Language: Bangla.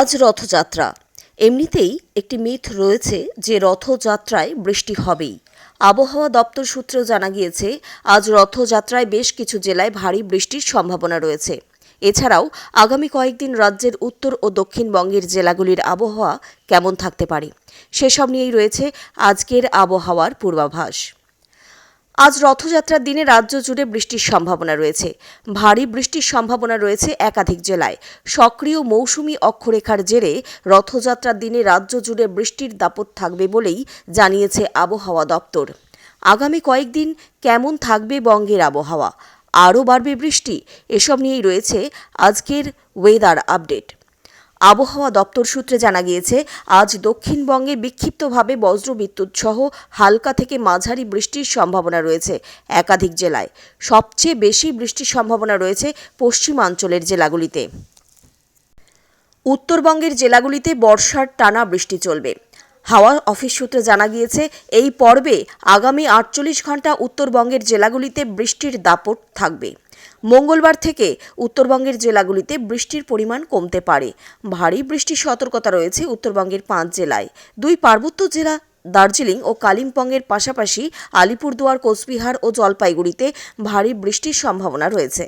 আজ রথযাত্রা। এমনিতেই একটি মিথ রয়েছে যে রথযাত্রায় বৃষ্টি হবেই। আবহাওয়া দপ্তর সূত্রেও জানা গিয়েছে, আজ রথযাত্রায় বেশ কিছু জেলায় ভারী বৃষ্টির সম্ভাবনা রয়েছে। এছাড়াও আগামী কয়েকদিন রাজ্যের উত্তর ও দক্ষিণবঙ্গের জেলাগুলির আবহাওয়া কেমন থাকতে পারে, সেসব নিয়েই রয়েছে আজকের আবহাওয়ার পূর্বাভাস। আজ রথযাত্রার দিনে রাজ্য জুড়ে বৃষ্টির সম্ভাবনা রয়েছে। ভারী বৃষ্টির সম্ভাবনা রয়েছে একাধিক জেলায়। সক্রিয় মৌসুমি অক্ষরেখার জেরে রথযাত্রার দিনে রাজ্য জুড়ে বৃষ্টির দাপট থাকবে বলেই জানিয়েছে আবহাওয়া দপ্তর। আগামী কয়েকদিন কেমন থাকবে বঙ্গের আবহাওয়া? আরও বাড়বে বৃষ্টি? এসব নিয়েই রয়েছে আজকের ওয়েদার আপডেট আবহাওয়া দপ্তর সূত্রে জানা গিয়েছে, আজ দক্ষিণবঙ্গে বিক্ষিপ্তভাবে বজ্রবিদ্যুৎ সহ হালকা থেকে মাঝারি বৃষ্টির সম্ভাবনা রয়েছে একাধিক জেলায়। সবচেয়ে বেশি বৃষ্টির সম্ভাবনা রয়েছে পশ্চিমাঞ্চলের জেলাগুলিতে। উত্তরবঙ্গের জেলাগুলিতে বর্ষার টানা বৃষ্টি চলবে। হাওয়া অফিস সূত্রে জানা গিয়েছে, এই পর্বে আগামী আটচল্লিশ ঘণ্টা উত্তরবঙ্গের জেলাগুলিতে বৃষ্টির দাপট থাকবে। মঙ্গলবার থেকে উত্তরবঙ্গের জেলাগুলিতে বৃষ্টির পরিমাণ কমতে পারে। ভারী বৃষ্টির সতর্কতা রয়েছে উত্তরবঙ্গের পাঁচ জেলায়। দুই পার্বত্য জেলা, দার্জিলিং ও কালিম্পংয়ের পাশাপাশি আলিপুরদুয়ার, কোচবিহার ও জলপাইগুড়িতে ভারী বৃষ্টির সম্ভাবনা রয়েছে।